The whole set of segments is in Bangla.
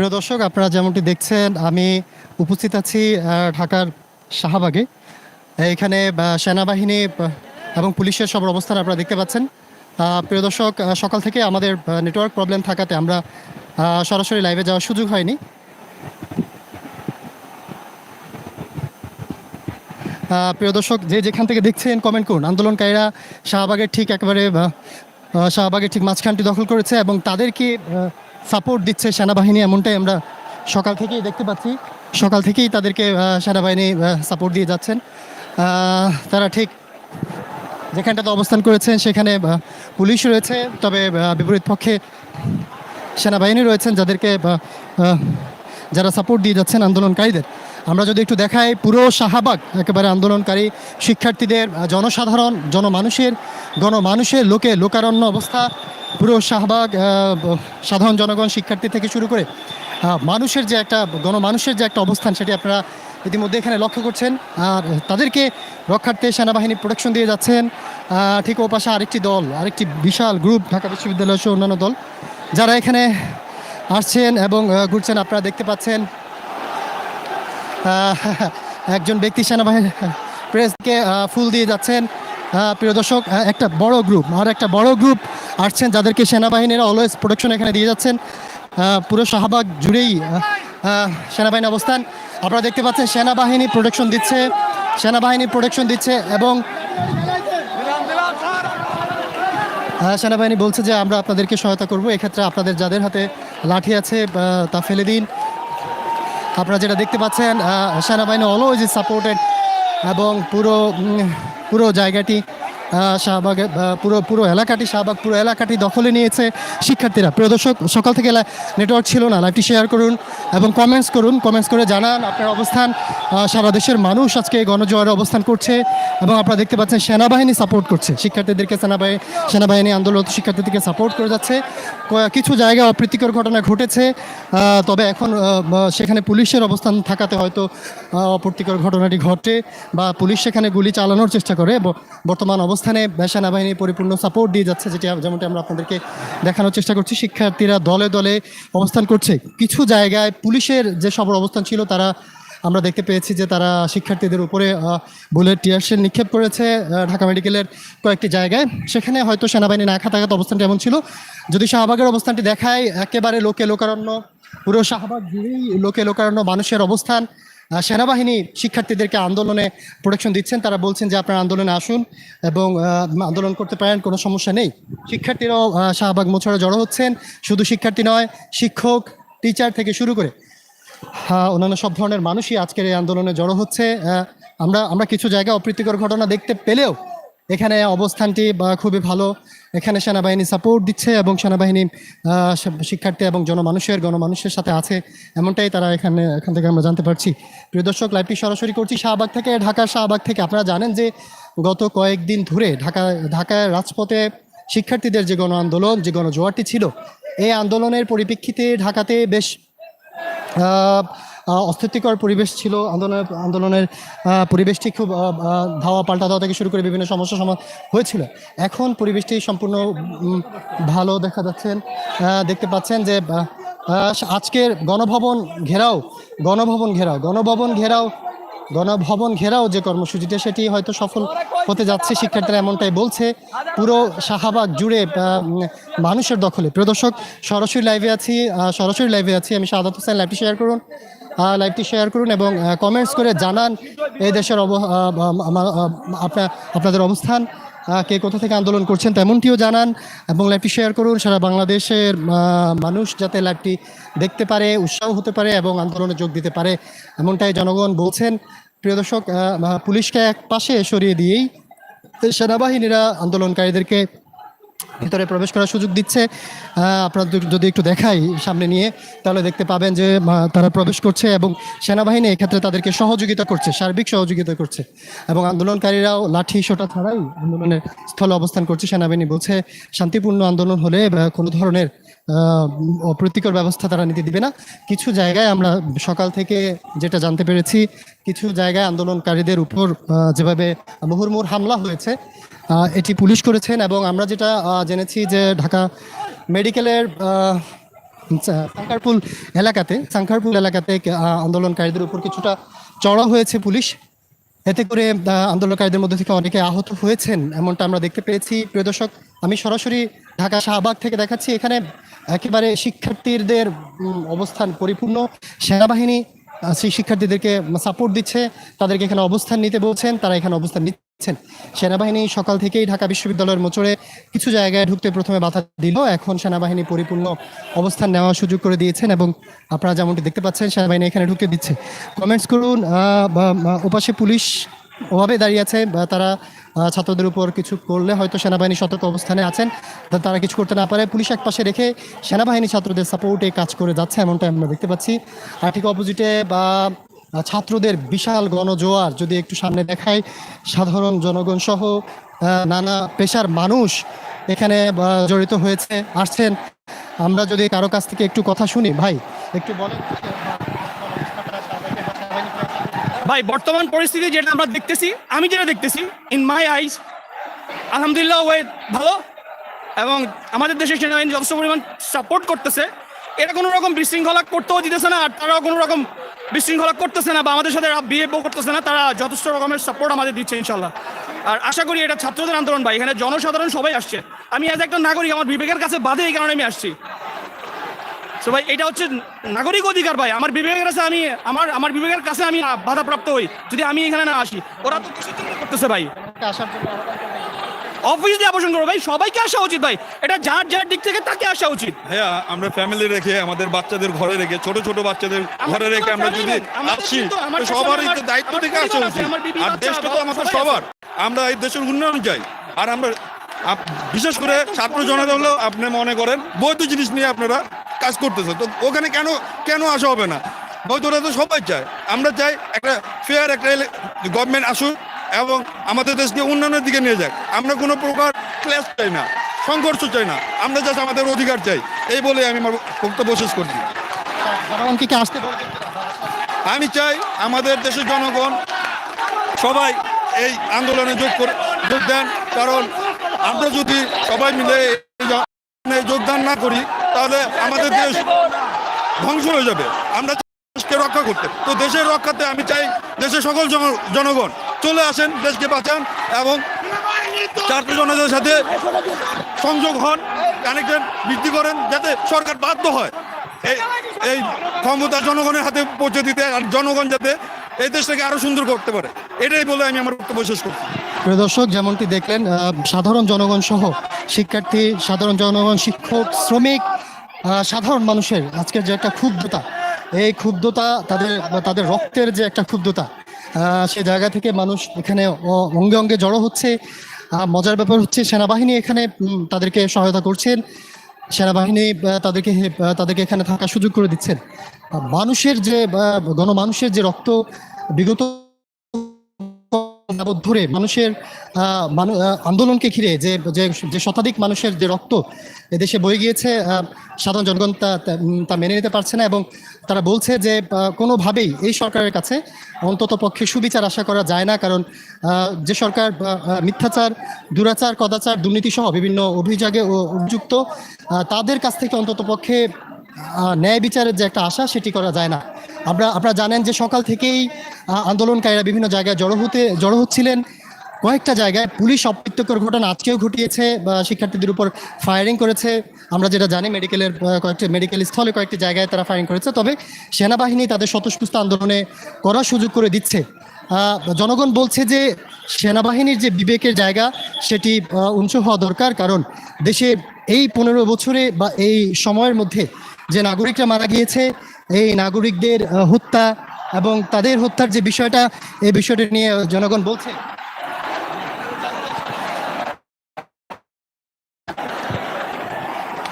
প্রিয় দর্শক, আপনারা যেমনটি দেখছেন, আমি উপস্থিত আছি ঢাকার শাহবাগে। এখানে সেনাবাহিনী এবং পুলিশের সব অবস্থান আপনারা দেখতে পাচ্ছেন। প্রিয় দর্শক সকাল থেকে আমাদের নেটওয়ার্ক প্রবলেম থাকাতে আমরা সরাসরি লাইভে যাওয়ার সুযোগ হয়নি। প্রিয় দর্শক, যে যেখান থেকে দেখছেন কমেন্ট করুন। আন্দোলনকারীরা শাহবাগের ঠিক একেবারে শাহবাগের ঠিক মাঝখানটি দখল করেছে এবং তাদেরকে সাপোর্ট দিচ্ছে সেনাবাহিনী, এমনটাই আমরা সকাল থেকেই দেখতে পাচ্ছি। সকাল থেকেই তাদেরকে সেনাবাহিনী সাপোর্ট দিয়ে যাচ্ছেন। তারা ঠিক যেখানটাতে অবস্থান করেছেন, সেখানে পুলিশ রয়েছে, তবে বিপরীত পক্ষে সেনাবাহিনী রয়েছেন যাদেরকে যারা সাপোর্ট দিয়ে যাচ্ছেন আন্দোলনকারীদের। আমরা যদি একটু দেখাই, পুরো শাহবাগ, একেবারে আন্দোলনকারী শিক্ষার্থীদের জনসাধারণ, জনমানুষের, গণমানুষের লোকে লোকারণ্য অবস্থা। পুরো শাহবাগ সাধারণ জনগণ, শিক্ষার্থী থেকে শুরু করে মানুষের যে একটা, গণমানুষের যে একটা অবস্থান সেটি আপনারা ইতিমধ্যে এখানে লক্ষ্য করছেন। আর তাদেরকে রক্ষার্থে সেনাবাহিনী প্রোটেকশন দিয়ে যাচ্ছেন। ঠিক ও পাশে আরেকটি দল, আরেকটি বিশাল গ্রুপ, ঢাকা বিশ্ববিদ্যালয় সহ অন্যান্য দল, যারা এখানে আসছেন এবং ঘুরছেন। আপনারা দেখতে পাচ্ছেন একজন ব্যক্তি সেনাবাহিনী প্রেসকে ফুল দিয়ে যাচ্ছেন। প্রিয় দর্শক একটা বড় গ্রুপ, আর একটা বড় গ্রুপ আসছেন, যাদেরকে সেনাবাহিনীরা অলওয়েজ প্রোটেকশন এখানে দিয়ে যাচ্ছেন। পুরো শাহবাগ জুড়েই সেনাবাহিনী অবস্থান। আপনারা দেখতে পাচ্ছেন, সেনাবাহিনী প্রোটেকশন দিচ্ছে, সেনাবাহিনী প্রোটেকশন দিচ্ছে এবং সেনাবাহিনী বলছে যে আমরা আপনাদেরকে সহায়তা করব। এক্ষেত্রে আপনাদের যাদের হাতে লাঠি আছে তা ফেলে দিন। আপনারা যেটা দেখতে পাচ্ছেন সেনাবাহিনী অলওয়েজ সাপোর্টেড এবং পুরো পুরো জায়গাটি শাহবাগে পুরো পুরো এলাকাটি, শাহবাগ পুরো এলাকাটি দখলে নিয়েছে শিক্ষার্থীরা। প্রিয় দর্শক সকাল থেকে নেটওয়ার্ক ছিল না। লাইভটি শেয়ার করুন এবং কমেন্টস করুন। কমেন্টস করে জানান আপনার অবস্থান। সারা দেশের মানুষ আজকে গণজোয়ারে অবস্থান করছে এবং আপনারা দেখতে পাচ্ছেন সেনাবাহিনী সাপোর্ট করছে। শিক্ষার্থীদেরকে সেনাবাহিনী সেনাবাহিনী আন্দোলন শিক্ষার্থীদেরকে সাপোর্ট করে যাচ্ছে। কিছু জায়গায় অপ্রীতিকর ঘটনা ঘটেছে। তবে এখন সেখানে পুলিশের অবস্থান থাকাতে হয়তো অপ্রীতিকর ঘটনাটি ঘটে বা পুলিশ সেখানে গুলি চালানোর চেষ্টা করে। বর্তমান বর্তমান অবস্থানে সেনাবাহিনী পরিপূর্ণ সাপোর্ট দিয়ে যাচ্ছে, যেটি যেমনটি আমরা আপনাদেরকে দেখানোর চেষ্টা করছি। শিক্ষার্থীরা দলে দলে অবস্থান করছে। কিছু জায়গায় পুলিশের যে সবর অবস্থান ছিল, তারা আমরা দেখতে পেয়েছি যে তারা শিক্ষার্থীদের উপরে বুলেট টিয়ারশেল নিক্ষেপ করেছে ঢাকা মেডিকেলের কয়েকটি জায়গায়। সেখানে হয়তো সেনাবাহিনী না খাতাঘাত অবস্থানটি এমন ছিল। যদি শাহবাগের অবস্থানটি দেখায়, একেবারে লোকে লোকারণ্য, পুরো শাহবাগ জুড়েই লোকে লোকারণ্য, মানুষের অবস্থান। সেনাবাহিনী শিক্ষার্থীদেরকে আন্দোলনে প্রোটেকশন দিচ্ছেন। তারা বলছেন যে আপনারা আন্দোলনে আসুন এবং আন্দোলন করতে পারেন, কোনো সমস্যা নেই। শিক্ষার্থীরাও শাহবাগ মোছড়ে জড়ো হচ্ছেন। শুধু শিক্ষার্থী নয়, শিক্ষক টিচার থেকে শুরু করে হ্যাঁ অন্যান্য সব ধরনের মানুষই আজকের এই আন্দোলনে জড়ো হচ্ছে। আমরা আমরা কিছু জায়গায় অপ্রীতিকর ঘটনা দেখতে পেলেও এখানে অবস্থানটি খুবই ভালো। এখানে সেনাবাহিনী সাপোর্ট দিচ্ছে এবং সেনাবাহিনী শিক্ষার্থী এবং জনমানুষের, গণমানুষের সাথে আছে। এমনটাই তারা এখানে, এখান থেকে আমরা জানতে পারছি। প্রিয় দর্শক লাইভটি সরাসরি করছি শাহবাগ থেকে, ঢাকার শাহবাগ থেকে। আপনারা জানেন যে গত কয়েকদিন ধরে ঢাকা ঢাকায় রাজপথে শিক্ষার্থীদের যে গণ আন্দোলন, যে গণজোয়ারটি ছিল, এই আন্দোলনের পরিপ্রেক্ষিতে ঢাকাতে বেশ অস্থিতিকর পরিবেশ ছিল। আন্দোলনের আন্দোলনের পরিবেশটি খুব ধাওয়া পাল্টা দেওয়া থেকে শুরু করে বিভিন্ন সমস্যা সমাধান হয়েছিল। এখন পরিবেশটি সম্পূর্ণ ভালো দেখা যাচ্ছেন। দেখতে পাচ্ছেন যে আজকের গণভবন ঘেরাও গণভবন ঘেরাও গণভবন ঘেরাও গণভবন ঘেরাও যে কর্মসূচিটা, সেটি হয়তো সফল হতে যাচ্ছে, শিক্ষার্থীরা এমনটাই বলছে। পুরো শাহবাগ জুড়ে মানুষের দখলে। প্রিয় দর্শক, সরাসরি লাইভে আছি সরাসরি লাইভে আছি। আমি সাদাত হোসেন লাইভটি শেয়ার করুন। লাইভটি শেয়ার করুন এবং কমেন্টস করে জানান এই দেশের আপনাদের অবস্থান কে কোথা থেকে আন্দোলন করছেন তেমনটিও জানান এবং লাইভটি শেয়ার করুন। সারা বাংলাদেশের মানুষ যাতে লাইভটি দেখতে পারে, উৎসাহ হতে পারে এবং আন্দোলনে যোগ দিতে পারে, এমনটাই জনগণ বলছেন। প্রিয় দর্শক পুলিশকে এক পাশে সরিয়ে দিয়েই সেনাবাহিনীরা আন্দোলনকারীদেরকে ভিতরে প্রবেশ করার সুযোগ দিচ্ছে। আপনারা যদি- একটু দেখাই সামনে নিয়ে, তাহলে দেখতে পাবেন যে তারা প্রবেশ করছে এবং সেনাবাহিনী এক্ষেত্রে তাদেরকে সহযোগিতা করছে, সার্বিক সহযোগিতা করছে এবং আন্দোলনকারীরাও লাঠি সোটা ছাড়াই আন্দোলনের স্থলে অবস্থান করছে। সেনাবাহিনী বলছে, শান্তিপূর্ণ আন্দোলন হলে কোনো ধরনের অপ্রীতিকর ব্যবস্থা তারা নিতে দিবে না। কিছু জায়গায় আমরা সকাল থেকে যেটা জানতে পেরেছি কিছু জায়গায় আন্দোলনকারীদের উপর যেভাবে মুহুর্মুর হামলা হয়েছে এটি পুলিশ করেছেন এবং আমরা যেটা জেনেছি যে ঢাকা মেডিকেলের আহ, সাংকারপুল এলাকাতে সাংকারপুল এলাকাতে আন্দোলনকারীদের উপর কিছুটা চড়া হয়েছে পুলিশ। এতে করে আন্দোলনকারীদের মধ্যে থেকে অনেকে আহত হয়েছেন এমনটা আমরা দেখতে পেয়েছি। প্রিয় দর্শক আমি সরাসরি ঢাকা শাহবাগ থেকে দেখাচ্ছি। এখানে একেবারে শিক্ষার্থীদের অবস্থান পরিপূর্ণ। সেনাবাহিনী সেই শিক্ষার্থীদেরকে সাপোর্ট দিচ্ছে, তাদেরকে এখানে অবস্থান নিতে বলছেন, তারা এখানে অবস্থান নিচ্ছেন। সেনাবাহিনী সকাল থেকেই ঢাকা বিশ্ববিদ্যালয়ের মোচড়ে কিছু জায়গায় ঢুকতে প্রথমে বাধা দিল। এখন সেনাবাহিনী পরিপূর্ণ অবস্থান নেওয়ার সুযোগ করে দিয়েছেন এবং আপনারা যেমনটি দেখতে পাচ্ছেন, সেনাবাহিনী এখানে ঢুকে দিচ্ছে। কমেন্টস করুন ওপাশে পুলিশ ওভাবে দাঁড়িয়ে আছে, বা তারা ছাত্রদের উপর কিছু করলে হয়তো সেনাবাহিনী সতর্ক অবস্থানে আছেন। তারা কিছু করতে না পারে। পুলিশ এক পাশে রেখে সেনাবাহিনী ছাত্রদের সাপোর্টে কাজ করে যাচ্ছে এমনটা আমরা দেখতে পাচ্ছি। আর ঠিক অপোজিটে বা ছাত্রদের বিশাল গণজোয়ার যদি একটু সামনে দেখায় সাধারণ জনগণ সহ নানা পেশার মানুষ এখানে জড়িত হয়েছে, আসছেন। আমরা যদি কারও কাছ থেকে একটু কথা শুনি, ভাই, একটু বলেন। ভাই, বর্তমান পরিস্থিতি যেটা আমরা দেখতেছি, আমি যেটা দেখতেছি ইন মাই আইস আলহামদুলিল্লাহ, ওয়ে ভালো। এবং আমাদের দেশের সেনাবাহিনী যথেষ্ট পরিমাণ সাপোর্ট করতেছে। এটা কোনো রকম বিশৃঙ্খলা করতেও দিতেছে না, আর তারাও কোনো রকম বিশৃঙ্খলা করতেছে না বা আমাদের সাথে বিহেভও করতেছে না, তারা যথেষ্ট রকমের সাপোর্ট আমাদের দিচ্ছে ইনশাল্লাহ আর আশা করি এটা ছাত্রদের আন্দোলন ভাই, এখানে জনসাধারণ সবাই আসছে। আমি অ্যাজ একটা নাগরিক, আমার বিবেকের কাছে বাদে এই কারণে আমি আসছি। তো ভাই এটা হচ্ছে নাগরিক অধিকার ভাই। আমার বিবেকের কাছে আমি আমার আমার বিবেকের কাছে আমি বাধাপ্রাপ্ত হই। যদি আমি এখানে না আসি ওরা তো কিছু চিন্তা করতেছে ভাই। অফিস দিয়ে আবাসন ভাই। সবাইকে আসা উচিত ভাই। এটা যার যার দিক থেকে তাকে আসা উচিত। হ্যাঁ আমরা ফ্যামিলি রেখে আমাদের বাচ্চাদের ঘরে রেখে ছোট ছোট বাচ্চাদের ঘরে রেখে আমরা যদি সবারই দায়িত্ব থেকে আসা উচিত। আর দেশটা তো আমাদের সবার। আমরা এই দেশের উন্নয়ন চাই। আর আমরা বিশেষ করে ছাত্র জনতা হলো আপনি মনে করেন বৈধ জিনিস নিয়ে আপনারা কাজ করতেছে। তো ওখানে কেন কেন আসা হবে না? বৈধটা তো সবাই চায়। আমরা চাই একটা ফেয়ার একটা গভর্নমেন্ট আসুক এবং আমাদের দেশকে উন্নয়নের দিকে নিয়ে যাক। আমরা কোনো প্রকার ক্লাস চাই না সংঘর্ষ চাই না। আমরা জাস্ট আমাদের অধিকার চাই। এই বলে আমি আমার বক্তব্য শেষ করছি। জনগণকে আসতে আমি চাই আমাদের দেশের জনগণ সবাই এই আন্দোলনে যোগ করে যোগ দেন। কারণ আমরা যদি সবাই মিলে যোগদান না করি তাহলে আমাদের দেশ ধ্বংস হয়ে যাবে। আমরা দেশকে রক্ষা করতে তো দেশের রক্ষাতে আমি চাই দেশের সকল জনগণ চলে আসেন দেশকে বাঁচান এবং ছাত্র জনতার সাথে সংযোগ হন কানেকশন বৃদ্ধি করেন যাতে সরকার বাধ্য হয়। এই এই ক্ষমতা জনগণের হাতে পৌঁছে দিতে আর জনগণ যাতে এই দেশটাকে আরও সুন্দর করতে পারে। এটাই বলে আমি আমার বক্তব্য শেষ করছি। প্রিয় দর্শক যেমনটি দেখলেন সাধারণ জনগণ সহ শিক্ষার্থী সাধারণ জনগণ শিক্ষক শ্রমিক সাধারণ মানুষের আজকের যে একটা ক্ষুব্ধতা, এই ক্ষুব্ধতা তাদের তাদের রক্তের যে একটা ক্ষুব্ধতা সে জায়গা থেকে মানুষ এখানে অঙ্গে অঙ্গে জড়ো হচ্ছে। মজার ব্যাপার হচ্ছে সেনাবাহিনী এখানে তাদেরকে সহায়তা করছেন। সেনাবাহিনী তাদেরকে তাদেরকে এখানে থাকার সুযোগ করে দিচ্ছেন। মানুষের যে গণমানুষের যে রক্ত, বিগত ধরে মানুষের আন্দোলনকে ঘিরে যে যে শতাধিক মানুষের যে রক্ত এদেশে বয়ে গিয়েছে সাধারণ জনগণ তা, তা- মেনে নিতে পারছে না এবং তারা বলছে যে কোনোভাবেই এই সরকারের কাছে অন্তত পক্ষে সুবিচার আশা করা যায় না কারণ যে সরকার মিথ্যাচার, দুরাচার, কদাচার, দুর্নীতি সহ বিভিন্ন অভিযোগে অভিযুক্ত তাদের কাছ থেকে অন্তত পক্ষে ন্যায় বিচারের যে একটা আশা সেটি করা যায় না। আমরা আপনারা জানেন যে সকাল থেকেই আন্দোলনকারীরা বিভিন্ন জায়গায় জড়ো হতে, জড়ো হচ্ছিলেন। কয়েকটা জায়গায় পুলিশ অপ্রীতকর ঘটনা আজকেও ঘটিয়েছে শিক্ষার্থীদের উপর ফায়ারিং করেছে। আমরা যেটা জানি মেডিকেলের কয়েকটি মেডিকেল স্থলে, কয়েকটি জায়গায় তারা ফায়ারিং করেছে। তবে সেনাবাহিনী তাদের স্বতঃস্ফূর্ত আন্দোলনে করার সুযোগ করে দিচ্ছে। জনগণ বলছে যে সেনাবাহিনীর যে বিবেকের জায়গা, সেটি উঁচু হওয়া দরকার। কারণ দেশে এই পনেরো বছরে বা এই সময়ের মধ্যে যে নাগরিকরা মারা গিয়েছে এই নাগরিকদের হত্যা এবং তাদের হত্যার যে বিষয়টা, এই বিষয়টা নিয়ে জনগণ বলছে।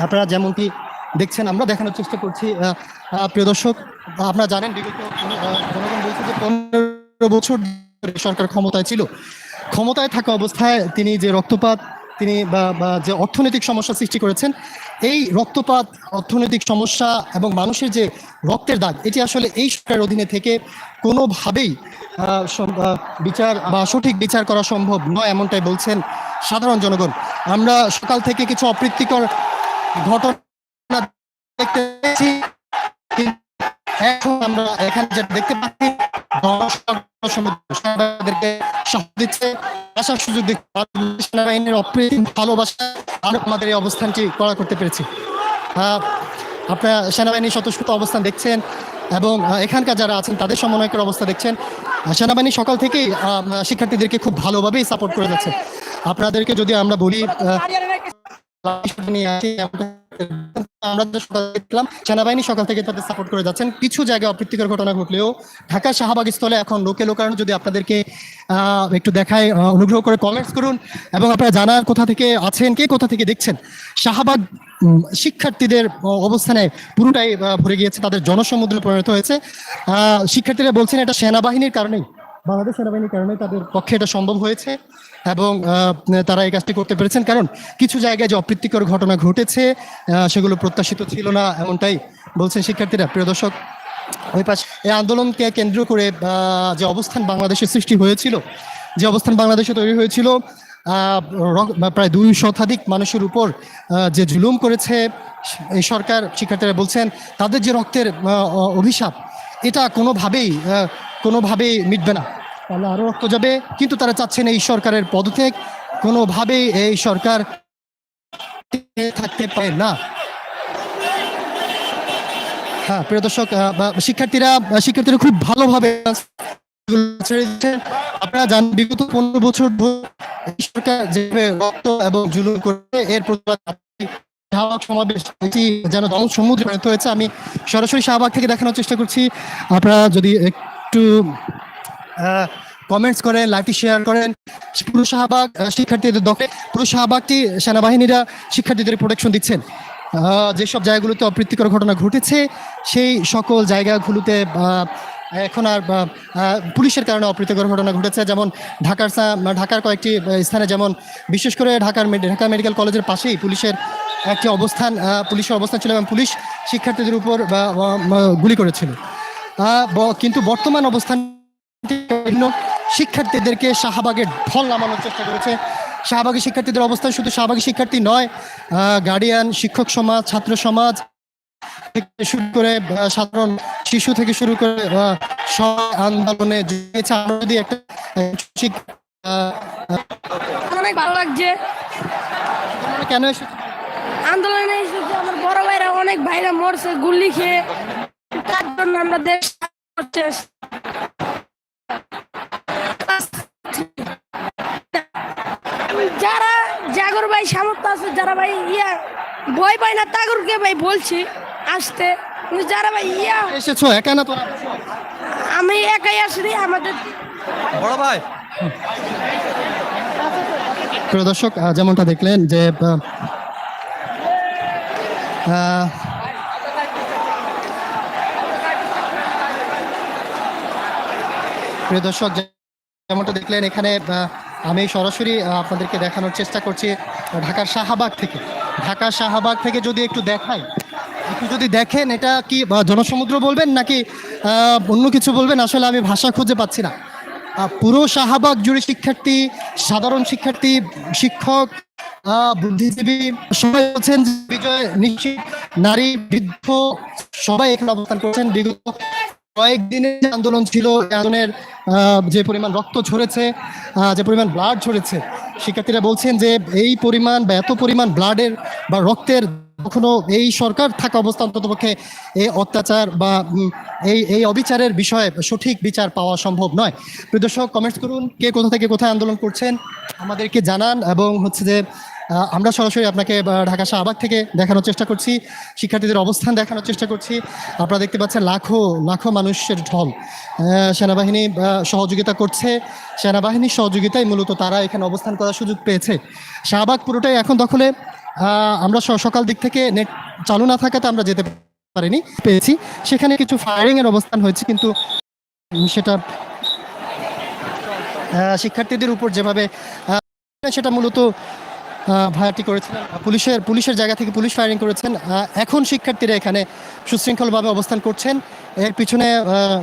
আপনারা যেমনটি দেখছেন, আমরা দেখানোর চেষ্টা করছি। প্রিয় দর্শক, আপনারা জানেন, বিগত জনগণ বলছে যে পনেরো বছর সরকার ক্ষমতায় ছিল। ক্ষমতায় থাকা অবস্থায় তিনি যে রক্তপাত তিনি বা যে অর্থনৈতিক সমস্যা সৃষ্টি করেছেন, এই রক্তপাত, অর্থনৈতিক সমস্যা এবং মানুষের যে রক্তের দাগ, এটি আসলে এই সরকারের অধীনে থেকে কোনোভাবেই বিচার বা সঠিক বিচার করা সম্ভব নয় এমনটাই বলছেন সাধারণ জনগণ। আমরা সকাল থেকে কিছু অপ্রীতিকর ঘটনা দেখতে কিন্তু এখন আমরা এখানে যেটা দেখতে পাচ্ছি জনসমুদ্র দিচ্ছে সেনাবাহিনীর অপ্রীতিম আমাদের এই অবস্থানটি করা করতে পেরেছি। আপনারা সেনাবাহিনীর স্বতঃস্ফূর্ত অবস্থান দেখছেন এবং এখানকার যারা আছেন, তাদের সমন্বয়কের অবস্থা দেখছেন। সেনাবাহিনী সকাল থেকেই শিক্ষার্থীদেরকে খুব ভালোভাবেই সাপোর্ট করে যাচ্ছে। আপনাদেরকে যদি আমরা বলি আমরা যে দেখলাম, সেনাবাহিনী সকাল থেকে তাদের সাপোর্ট করে যাচ্ছেন। কিছু জায়গায় অপ্রীতিকর ঘটনা ঘটলেও ঢাকা শাহবাগ স্থলে এখন লোকে লোকারণ যদি আপনাদেরকে একটু দেখায় অনুগ্রহ করে কমেন্টস করুন এবং আপনারা জানার কোথা থেকে আছেন, কে কোথা থেকে দেখছেন, শাহবাগ শিক্ষার্থীদের অবস্থানে পুরোটাই ভরে গিয়েছে, তাদের জনসমুদ্রে পরিণত হয়েছে। শিক্ষার্থীরা বলছেন এটা সেনাবাহিনীর কারণেই, বাংলাদেশ সেনাবাহিনীর কারণে তাদের পক্ষে এটা সম্ভব হয়েছে। এবং তারা এই কাজটি করতে পেরেছেন। কারণ কিছু জায়গায় যে অপ্রীতিকর ঘটনা ঘটেছে সেগুলো প্রত্যাশিত ছিল না এমনটাই বলছেন শিক্ষার্থীরা। প্রিয় দর্শক, ওই পাশ এই আন্দোলনকে কেন্দ্র করে যে অবস্থান বাংলাদেশে সৃষ্টি হয়েছিল, যে অবস্থান বাংলাদেশে তৈরি হয়েছিল প্রায় দুই শতাধিক মানুষের উপর যে জুলুম করেছে, এই সরকার, শিক্ষার্থীরা বলছেন, তাদের যে রক্তের অভিশাপ, এটা কোনোভাবেই কোনোভাবেই মিটবে না। তাহলে আরও রক্ত যাবে। কিন্তু তারা চাচ্ছেন এই সরকারের পদত্যাগ। কোনোভাবেই এই সরকার থাকতে পারে না। হ্যাঁ প্রিয় দর্শক শিক্ষার্থীরা শিক্ষার্থীরা খুব ভালোভাবে। আপনারা জানেন, বিগত পনেরো বছর ধরে সরকার যেভাবে রক্ত এবং জুলুম করে এর প্রতিবাদ শাহবাগ সমাবেশ এটি যেন সমুদ্রে হয়েছে। আমি সরাসরি শাহবাগ থেকে দেখানোর চেষ্টা করছি। আপনারা যদি একটু কমেন্টস করেন লাইভটি শেয়ার করেন। পুরো শাহবাগ শিক্ষার্থীদের দখলে। পুরো শাহবাগটি সেনাবাহিনীরা শিক্ষার্থীদের প্রোটেকশন দিচ্ছেন। যেসব জায়গাগুলোতে অপ্রীতিকর ঘটনা ঘটেছে, সেই সকল জায়গাগুলোতে এখন আর পুলিশের কারণে অপ্রীতিকর ঘটনা ঘটেছে। যেমন ঢাকার ঢাকার কয়েকটি স্থানে যেমন, বিশেষ করে ঢাকার ঢাকা মেডিকেল কলেজের পাশেই পুলিশের একটি অবস্থান পুলিশের অবস্থান ছিল এবং পুলিশ শিক্ষার্থীদের উপর গুলি করেছিল। কিন্তু বর্তমান অবস্থান বিভিন্ন শিক্ষার্থীদেরকে শাহবাগের ঢল নামানোর চেষ্টা করেছে। শাহবাগী শিক্ষার্থীদের অবস্থান শুধু শাহবাগী শিক্ষার্থী নয় গার্ডিয়ান শিক্ষক সমাজ ছাত্র সমাজ থেকে শুরু করে সাধারণ শিশু থেকে শুরু করে আন্দোলনে জড়িয়েছে। আমরা যদি একটা আহ, শিক- আহ, অনেক ভালো লাগছে। কেন আন্দোলনে এসেছে আমার বড় ভাইরা অনেক ভাইরা মরছে গুলি খেয়ে। তার জন্য আমরা দেশ। যারা জাগর ভাই সামর্থ্য আছে যারা ভাই ইয়া ভয় পায় না তাগরকে ভাই বলছি আসতে। কিন্তু যারা ভাই ইয়া এসেছ একা না তোরা আমি একাই আসি আমাদের বড় ভাই। প্রিয় দর্শক যেমনটা দেখলেন যে প্রিয় দর্শক যেমনটা দেখলেন এখানে আমি সরাসরি আপনাদেরকে দেখানোর চেষ্টা করছি ঢাকার শাহবাগ থেকে। ঢাকার শাহবাগ থেকে যদি একটু দেখাই, একটু যদি দেখেন এটা কি জনসমুদ্র বলবেন নাকি অন্য কিছু বলবেন? আসলে আমি ভাষা খুঁজে পাচ্ছি না। পুরো শাহবাগ জুড়ে শিক্ষার্থী, সাধারণ শিক্ষার্থী, শিক্ষক বুদ্ধিজীবী, সবাই বলছেন বিজয় নিশ্চিত, নারী, বৃদ্ধ, সবাই এখানে অবস্থান করছেন। বিগত কয়েকদিনের যে আন্দোলন ছিল আন্দোলনের যে পরিমাণ রক্ত ঝরেছে যে পরিমাণ ব্লাড ঝরেছে, শিক্ষার্থীরা বলছেন যে এই পরিমাণ বা এত পরিমাণ ব্লাডের বা রক্তের কখনো এই সরকার থাকা অবস্থা অন্ততপক্ষে এই অত্যাচার বা এই এই অবিচারের বিষয়ে সঠিক বিচার পাওয়া সম্ভব নয়। প্রিয় দর্শক কমেন্টস করুন, কে কোথা থেকে কোথায় আন্দোলন করছেন, আমাদেরকে জানান এবং হচ্ছে যে আমরা সরাসরি আপনাকে ঢাকা শাহবাগ থেকে দেখানোর চেষ্টা করছি, শিক্ষার্থীদের অবস্থান দেখানোর চেষ্টা করছি। আপনারা দেখতে পাচ্ছেন লাখো লাখো মানুষের ঢল। সেনাবাহিনী সহযোগিতা করছে। সেনাবাহিনীর সহযোগিতায় মূলত তারা এখানে অবস্থান করার সুযোগ পেয়েছে। শাহবাগ পুরোটাই এখন দখলে। আমরা সকাল দিক থেকে নেট চালু না থাকাতে আমরা যেতে পারিনি, পেয়েছি। সেখানে কিছু ফায়ারিং এর অবস্থান হয়েছে, কিন্তু সেটা শিক্ষার্থীদের উপর যেভাবে সেটা মূলত ভাড়াটি করেছিলেন পুলিশের পুলিশের জায়গা থেকে পুলিশ ফায়ারিং করেছেন। এখন শিক্ষার্থীরা এখানে সুশৃঙ্খলভাবে অবস্থান করছেন। এর পিছনে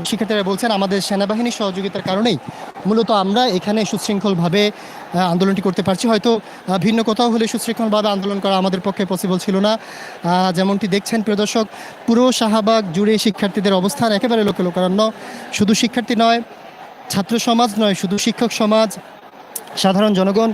শিক্ষার্থীরা বলছেন, আমাদের সেনাবাহিনীর সহযোগিতার কারণেই মূলত আমরা এখানে সুশৃঙ্খলভাবে আন্দোলনটি করতে পারছি। হয়তো ভিন্ন কোথাও হলে সুশৃঙ্খলভাবে আন্দোলন করা আমাদের পক্ষে পসিবল ছিল না। যেমনটি দেখছেন, প্রিয় দর্শক, পুরো শাহবাগ জুড়ে শিক্ষার্থীদের অবস্থান একেবারে লোকে লোকারণ্য শুধু শিক্ষার্থী নয়, ছাত্র সমাজ নয়, শুধু শিক্ষক সমাজ, সাধারণ জনগণ